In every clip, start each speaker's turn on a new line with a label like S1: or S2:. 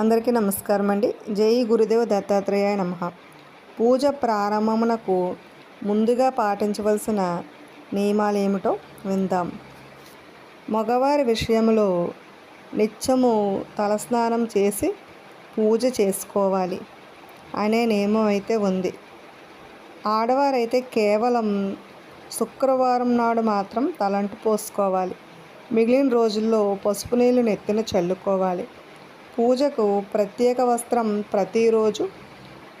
S1: అందరికీ నమస్కారం అండి జై గురుదేవ దత్తాత్రేయ నమ. పూజ ప్రారంభమునకు ముందుగా పాటించవలసిన నియమాలు ఏమిటో విందాం. మగవారి విషయంలో నిత్యము తలస్నానం చేసి పూజ చేసుకోవాలి అనే నియమం అయితే ఉంది. ఆడవారైతే కేవలం శుక్రవారం నాడు మాత్రం తలంటు పోసుకోవాలి. మిగిలిన రోజుల్లో పసుపు నీళ్ళు నెత్తిన చల్లుకోవాలి. పూజకు ప్రత్యేక వస్త్రం ప్రతిరోజు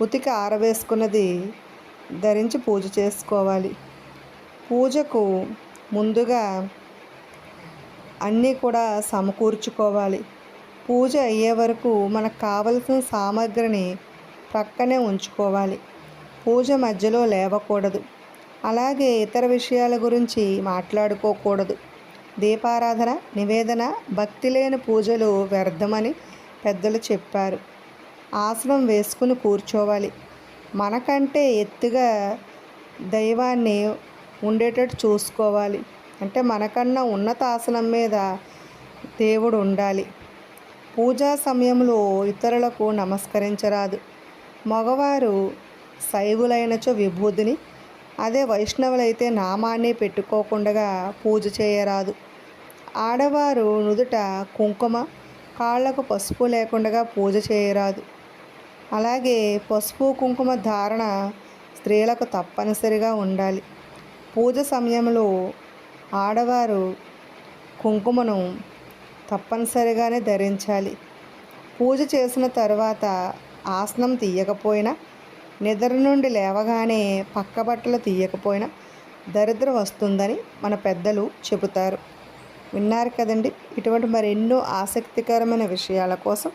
S1: ఉతికి ఆరవేసుకున్నది ధరించి పూజ చేసుకోవాలి. పూజకు ముందుగా అన్నీ కూడా సమకూర్చుకోవాలి. పూజ అయ్యే వరకు మనకు కావలసిన సామాగ్రిని ప్రక్కనే ఉంచుకోవాలి. పూజ మధ్యలో లేవకూడదు. అలాగే ఇతర విషయాల గురించి మాట్లాడుకోకూడదు. దీపారాధన నివేదన భక్తి లేని పూజలు వ్యర్థమని పెద్దలు చెప్పారు. ఆసనం వేసుకుని కూర్చోవాలి. మనకంటే ఎత్తుగా దైవాన్ని ఉండేటట్టు చూసుకోవాలి. అంటే మనకన్నా ఉన్నత ఆసనం మీద దేవుడు ఉండాలి. పూజా సమయంలో ఇతరులకు నమస్కరించరాదు. మగవారు శైవులైనచో విభూతిని అదే వైష్ణవులైతే నామాన్ని పెట్టుకోకుండా పూజ చేయరాదు. ఆడవారు నుదుట కుంకుమ కాళ్ళకు పసుపు లేకుండా పూజ చేయరాదు. అలాగే పసుపు కుంకుమ ధారణ స్త్రీలకు తప్పనిసరిగా ఉండాలి. పూజ సమయంలో ఆడవారు కుంకుమను తప్పనిసరిగానే ధరించాలి. పూజ చేసిన తర్వాత ఆసనం తీయకపోయినా నిద్ర నుండి లేవగానే పక్క బట్టలు తీయకపోయినా దరిద్ర వస్తుందని మన పెద్దలు చెబుతారు. విన్నారు కదండి. ఇటువంటి మరెన్నో ఆసక్తికరమైన విషయాల కోసం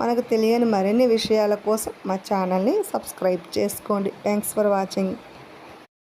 S1: మనకు తెలియని మరిన్ని విషయాల కోసం మా ఛానల్ని సబ్స్క్రైబ్ చేసుకోండి. Thanks for watching